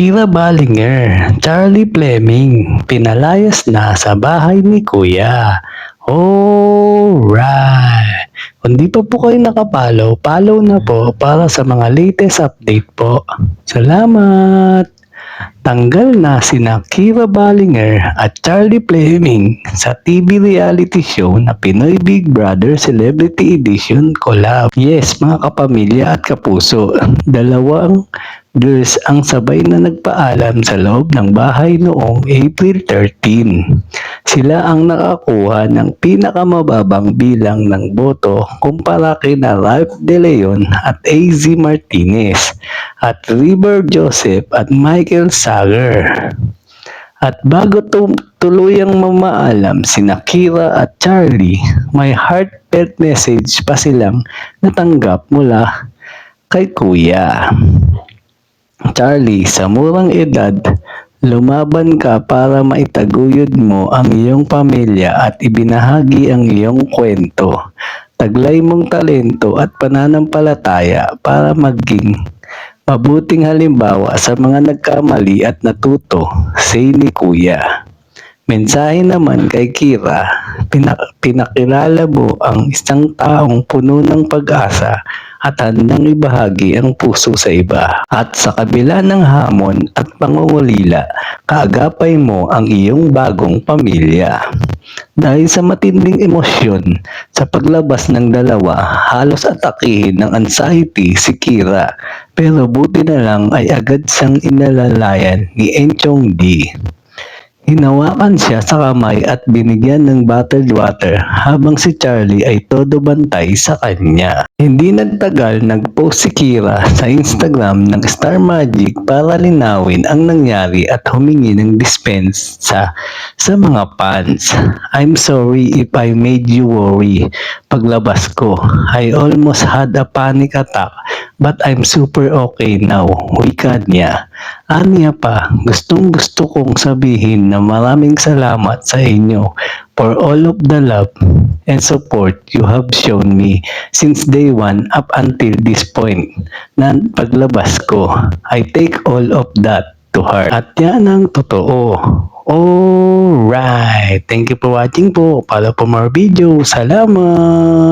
Kira Ballinger, Charlie Fleming, pinalayas na sa bahay ni Kuya. Alright! Kung di pa po kayo nakapalo, follow na po para sa mga latest update po. Salamat! Tanggal na sina Kira Ballinger at Charlie Fleming sa TV reality show na Pinoy Big Brother Celebrity Edition Collab. Yes, mga kapamilya at kapuso, dalawang girls ang sabay na nagpaalam sa loob ng bahay noong April 13. Sila ang nakakuha ng pinakamababang bilang ng boto kumpara kina Ralph De Leon at AZ Martinez at River Joseph at Michael Sager. At bago tuluyang mamaalam sina Kira at Charlie, may heartfelt message pa silang natanggap mula kay Kuya. Charlie, sa murang edad, lumaban ka para maitaguyod mo ang iyong pamilya at ibinahagi ang iyong kwento. Taglay mong talento at pananampalataya para maging mabuting halimbawa sa mga nagkamali at natuto, say ni Kuya. Mensahe naman kay Kira, pina- pinakilala mo ang isang taong puno ng pag-asa at handang ibahagi ang puso sa iba. At sa kabila ng hamon at pangungulila, kaagapay mo ang iyong bagong pamilya. Dahil sa matinding emosyon sa paglabas ng dalawa, halos atakihin ng anxiety si Kira. Pero buti na lang ay agad siyang inalalayan ni Enchong D. Hinawakan siya sa kamay at binigyan ng bottled water habang si Charlie ay todo bantay sa kanya. Hindi nagtagal nagpost si Kira sa Instagram ng Star Magic para linawin ang nangyari at humingi ng dispense sa, sa mga fans. I'm sorry if I made you worry. Paglabas ko, I almost had a panic attack but I'm super okay now. Wika niya. Aniya pa, gustong gusto kong sabihin na maraming salamat sa inyo for all of the love and support you have shown me since day one up until this point na paglabas ko. I take all of that to heart. At yan ang totoo. Alright. Thank you for watching po. Follow for more video. Salamat.